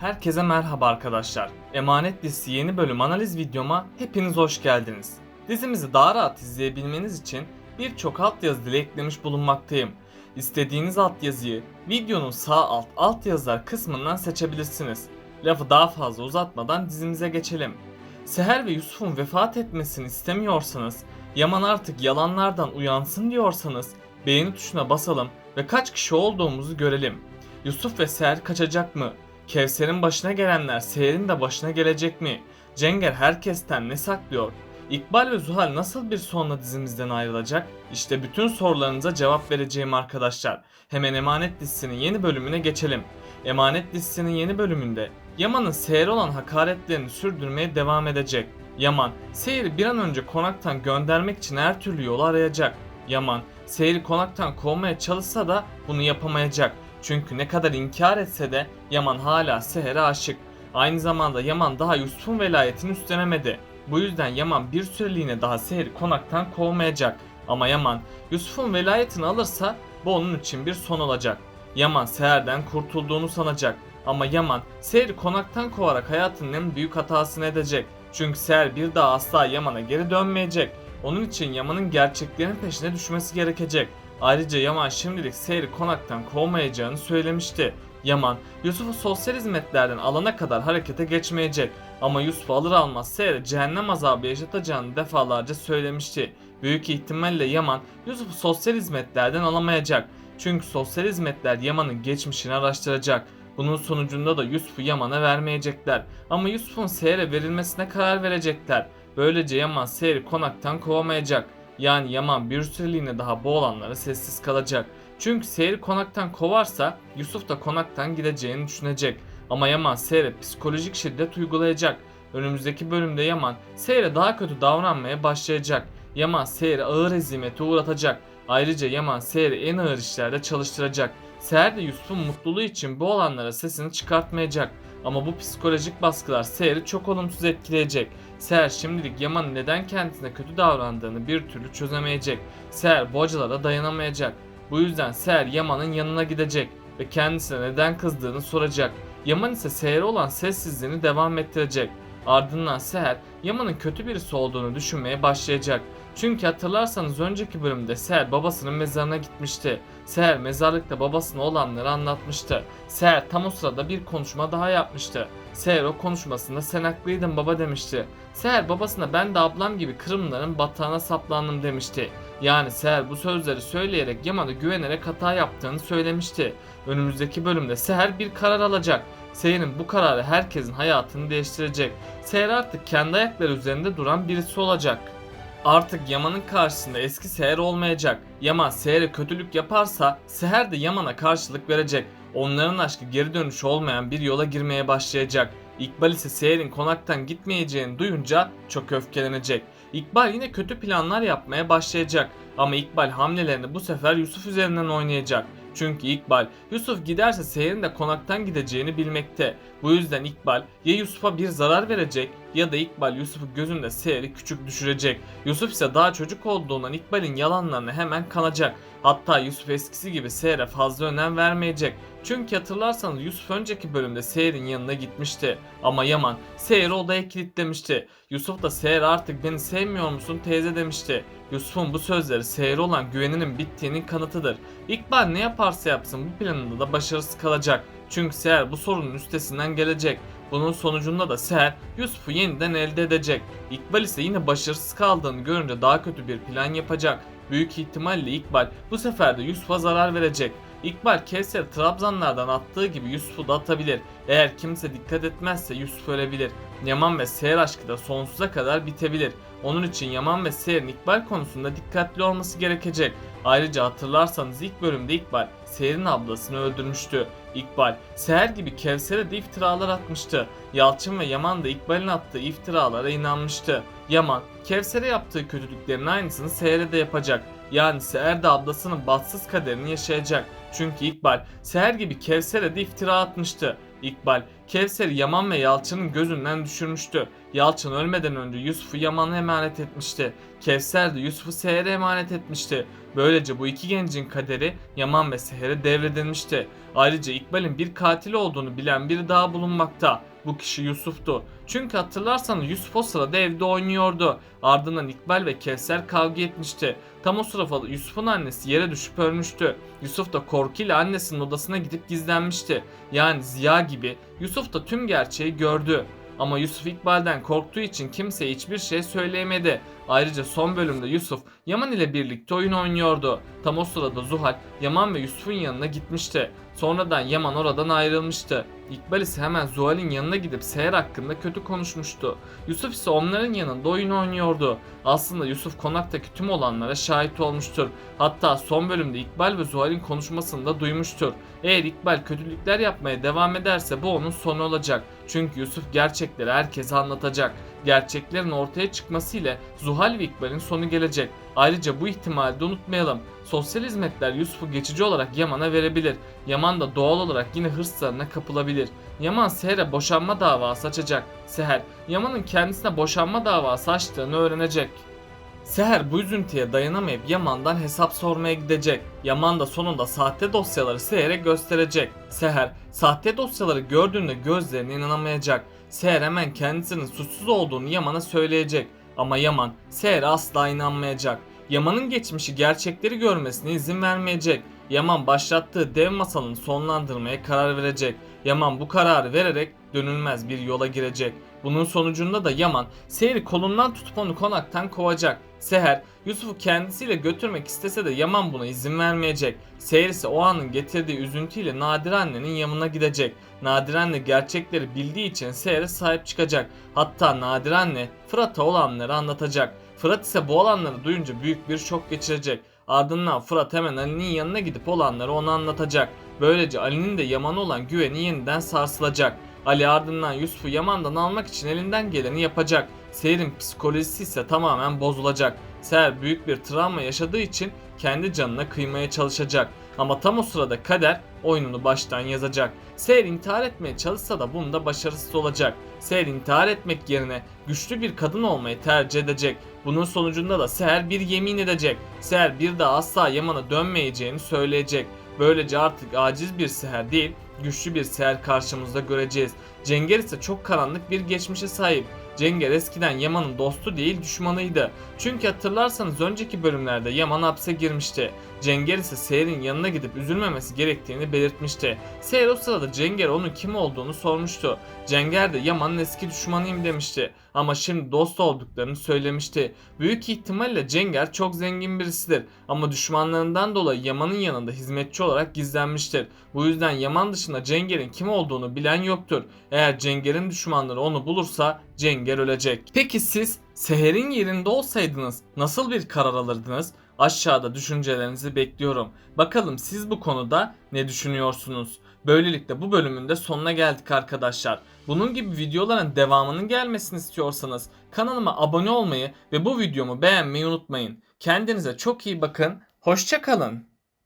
Herkese merhaba arkadaşlar. Emanet dizisi yeni bölüm analiz videoma hepiniz hoş geldiniz. Dizimizi daha rahat izleyebilmeniz için birçok altyazı dili eklemiş bulunmaktayım. İstediğiniz altyazıyı videonun sağ alt altyazılar kısmından seçebilirsiniz. Lafı daha fazla uzatmadan dizimize geçelim. Seher ve Yusuf'un vefat etmesini istemiyorsanız, Yaman artık yalanlardan uyansın diyorsanız beğeni tuşuna basalım ve kaç kişi olduğumuzu görelim. Yusuf ve Seher kaçacak mı? Kevser'in başına gelenler Seher'in de başına gelecek mi? Cenger herkesten ne saklıyor? İkbal ve Zuhal nasıl bir sonla dizimizden ayrılacak? İşte bütün sorularınıza cevap vereceğim arkadaşlar. Hemen Emanet dizisinin yeni bölümüne geçelim. Emanet dizisinin yeni bölümünde Yaman'ın Seher'e olan hakaretlerini sürdürmeye devam edecek. Yaman, Seher'i bir an önce konaktan göndermek için her türlü yolu arayacak. Yaman, Seher'i konaktan kovmaya çalışsa da bunu yapamayacak. Çünkü ne kadar inkar etse de Yaman hala Seher'e aşık. Aynı zamanda Yaman daha Yusuf'un velayetini üstlenemedi. Bu yüzden Yaman bir süreliğine daha Seher'i konaktan kovmayacak. Ama Yaman Yusuf'un velayetini alırsa bu onun için bir son olacak. Yaman Seher'den kurtulduğunu sanacak. Ama Yaman Seher'i konaktan kovarak hayatının en büyük hatasını edecek. Çünkü Seher bir daha asla Yaman'a geri dönmeyecek. Onun için Yaman'ın gerçeklerin peşine düşmesi gerekecek. Ayrıca Yaman şimdilik Seher'i konaktan kovmayacağını söylemişti. Yaman, Yusuf'u sosyal hizmetlerden alana kadar harekete geçmeyecek. Ama Yusuf'u alır almaz Seher'e cehennem azabı yaşatacağını defalarca söylemişti. Büyük ihtimalle Yaman, Yusuf'u sosyal hizmetlerden alamayacak. Çünkü sosyal hizmetler Yaman'ın geçmişini araştıracak. Bunun sonucunda da Yusuf'u Yaman'a vermeyecekler. Ama Yusuf'un Seher'e verilmesine karar verecekler. Böylece Yaman Seher'i konaktan kovamayacak. Yani Yaman bir süreliğine daha bu olanlara sessiz kalacak. Çünkü Seher'i konaktan kovarsa Yusuf da konaktan gideceğini düşünecek. Ama Yaman Seher'e psikolojik şiddet uygulayacak. Önümüzdeki bölümde Yaman Seher'e daha kötü davranmaya başlayacak. Yaman Seher'i ağır ezimete uğratacak. Ayrıca Yaman Seher'i en ağır işlerde çalıştıracak. Seher de Yusuf'un mutluluğu için bu olanlara sesini çıkartmayacak. Ama bu psikolojik baskılar Seher'i çok olumsuz etkileyecek. Seher şimdilik Yaman'ın neden kendisine kötü davrandığını bir türlü çözemeyecek. Seher bu dayanamayacak. Bu yüzden Seher Yaman'ın yanına gidecek ve kendisine neden kızdığını soracak. Yaman ise Seher'e olan sessizliğini devam ettirecek. Ardından Seher Yaman'ın kötü birisi olduğunu düşünmeye başlayacak. Çünkü hatırlarsanız önceki bölümde Seher babasının mezarına gitmişti. Seher mezarlıkta babasına olanları anlatmıştı. Seher tam o sırada bir konuşma daha yapmıştı. Seher o konuşmasında sen haklıydın baba demişti. Seher babasına ben de ablam gibi Kırımların batağına saplandım demişti. Yani Seher bu sözleri söyleyerek Yaman'a güvenerek hata yaptığını söylemişti. Önümüzdeki bölümde Seher bir karar alacak. Seher'in bu kararı herkesin hayatını değiştirecek. Seher artık kendi ayakları üzerinde duran birisi olacak. Artık Yaman'ın karşısında eski Seher olmayacak. Yaman Seher'e kötülük yaparsa Seher de Yaman'a karşılık verecek. Onların aşkı geri dönüş olmayan bir yola girmeye başlayacak. İkbal ise Seher'in konaktan gitmeyeceğini duyunca çok öfkelenecek. İkbal yine kötü planlar yapmaya başlayacak. Ama İkbal hamlelerini bu sefer Yusuf üzerinden oynayacak. Çünkü İkbal Yusuf giderse Seher'in de konaktan gideceğini bilmekte. Bu yüzden İkbal ya Yusuf'a bir zarar verecek ya da İkbal Yusuf'u gözünde Seher'i küçük düşürecek. Yusuf ise daha çocuk olduğundan İkbal'in yalanlarını hemen kanacak. Hatta Yusuf eskisi gibi Seher'e fazla önem vermeyecek. Çünkü hatırlarsanız Yusuf önceki bölümde Seher'in yanına gitmişti. Ama Yaman Seher'i odaya kilitlemişti. Yusuf da Seher artık beni sevmiyor musun teyze demişti. Yusuf'un bu sözleri Seher'e olan güveninin bittiğinin kanıtıdır. İkbal ne yaparsa yapsın bu planında da başarısız kalacak. Çünkü Seher bu sorunun üstesinden gelecek. Bunun sonucunda da Seher Yusuf'u yeniden elde edecek. İkbal ise yine başarısız kaldığını görünce daha kötü bir plan yapacak. Büyük ihtimalle İkbal bu sefer de Yusuf'a zarar verecek. İkbal Kevser Trabzanlardan attığı gibi Yusuf'u da atabilir. Eğer kimse dikkat etmezse Yusuf ölebilir. Yaman ve Seher aşkı da sonsuza kadar bitebilir. Onun için Yaman ve Seher'in İkbal konusunda dikkatli olması gerekecek. Ayrıca hatırlarsanız ilk bölümde İkbal Seher'in ablasını öldürmüştü. İkbal, Seher gibi Kevser'e de iftiralar atmıştı. Yalçın ve Yaman da İkbal'in attığı iftiralara inanmıştı. Yaman, Kevser'e yaptığı kötülüklerin aynısını Seher'e de yapacak. Yani Seher de ablasının bahtsız kaderini yaşayacak. Çünkü İkbal, Seher gibi Kevser'e de iftira atmıştı. İkbal, Kevser'i Yaman ve Yalçın'ın gözünden düşürmüştü. Yalçın ölmeden önce Yusuf'u Yaman'a emanet etmişti. Kevser de Yusuf'u Seher'e emanet etmişti. Böylece bu iki gencin kaderi Yaman ve Seher'e devredilmişti. Ayrıca İkbal'in bir katil olduğunu bilen biri daha bulunmakta. Bu kişi Yusuf'tu. Çünkü hatırlarsanız Yusuf o sırada evde oynuyordu. Ardından İkbal ve Kevser kavga etmişti. Tam o sırada Yusuf'un annesi yere düşüp ölmüştü. Yusuf da korkuyla annesinin odasına gidip gizlenmişti. Yani Ziya gibi Yusuf da tüm gerçeği gördü. Ama Yusuf İkbal'den korktuğu için kimseye hiçbir şey söyleyemedi. Ayrıca son bölümde Yusuf Yaman ile birlikte oyun oynuyordu. Tam o sırada Zuhal Yaman ve Yusuf'un yanına gitmişti. Sonradan Yaman oradan ayrılmıştı. İkbal ise hemen Zuhal'in yanına gidip Seher hakkında kötü konuşmuştu. Yusuf ise onların yanında oyun oynuyordu. Aslında Yusuf konaktaki tüm olanlara şahit olmuştur. Hatta son bölümde İkbal ve Zuhal'in konuşmasını da duymuştur. Eğer İkbal kötülükler yapmaya devam ederse bu onun sonu olacak. Çünkü Yusuf gerçekleri herkese anlatacak. Gerçeklerin ortaya çıkması ile Zuhal ve İkbal'in sonu gelecek. Ayrıca bu ihtimali de unutmayalım. Sosyal hizmetler Yusuf'u geçici olarak Yaman'a verebilir. Yaman da doğal olarak yine hırslarına kapılabilir. Yaman Seher'e boşanma davası açacak. Seher, Yaman'ın kendisine boşanma davası açtığını öğrenecek. Seher bu üzüntüye dayanamayıp Yaman'dan hesap sormaya gidecek. Yaman da sonunda sahte dosyaları Seher'e gösterecek. Seher, sahte dosyaları gördüğünde gözlerine inanamayacak. Seher hemen kendisinin suçsuz olduğunu Yaman'a söyleyecek. Ama Yaman, Seher'e asla inanmayacak. Yaman'ın geçmişi gerçekleri görmesine izin vermeyecek. Yaman başlattığı dev masalını sonlandırmaya karar verecek. Yaman bu kararı vererek dönülmez bir yola girecek. Bunun sonucunda da Yaman Seher'i kolundan tutup onu konaktan kovacak. Seher Yusuf'u kendisiyle götürmek istese de Yaman buna izin vermeyecek. Seher ise o anın getirdiği üzüntüyle Nadir annenin yanına gidecek. Nadir anne gerçekleri bildiği için Seher'e sahip çıkacak. Hatta Nadir anne Fırat'a olanları anlatacak. Fırat ise bu olanları duyunca büyük bir şok geçirecek. Ardından Fırat hemen Ali'nin yanına gidip olanları ona anlatacak. Böylece Ali'nin de Yaman'a olan güveni yeniden sarsılacak. Ali ardından Yusuf'u Yaman'dan almak için elinden geleni yapacak. Seher'in psikolojisi ise tamamen bozulacak. Seher büyük bir travma yaşadığı için kendi canına kıymaya çalışacak. Ama tam o sırada kader oyununu baştan yazacak. Seher intihar etmeye çalışsa da bunda başarısız olacak. Seher intihar etmek yerine güçlü bir kadın olmayı tercih edecek. Bunun sonucunda da Seher bir yemin edecek. Seher bir daha asla Yaman'a dönmeyeceğini söyleyecek. Böylece artık aciz bir Seher değil, güçlü bir Seher karşımızda göreceğiz. Cenger ise çok karanlık bir geçmişe sahip. Cenger eskiden Yaman'ın dostu değil düşmanıydı. Çünkü hatırlarsanız önceki bölümlerde Yaman hapse girmişti. Cenger ise Seher'in yanına gidip üzülmemesi gerektiğini belirtmişti. Seher o sırada Cenger onun kim olduğunu sormuştu. Cenger de Yaman'ın eski düşmanıyım demişti. Ama şimdi dost olduklarını söylemişti. Büyük ihtimalle Cenger çok zengin birisidir. Ama düşmanlarından dolayı Yaman'ın yanında hizmetçi olarak gizlenmiştir. Bu yüzden Yaman dışında Cenger'in kim olduğunu bilen yoktur. Eğer Cenger'in düşmanları onu bulursa Cenger ölecek. Peki siz Seher'in yerinde olsaydınız nasıl bir karar alırdınız? Aşağıda düşüncelerinizi bekliyorum. Bakalım siz bu konuda ne düşünüyorsunuz? Böylelikle bu bölümün de sonuna geldik arkadaşlar. Bunun gibi videoların devamının gelmesini istiyorsanız kanalıma abone olmayı ve bu videomu beğenmeyi unutmayın. Kendinize çok iyi bakın. Hoşçakalın.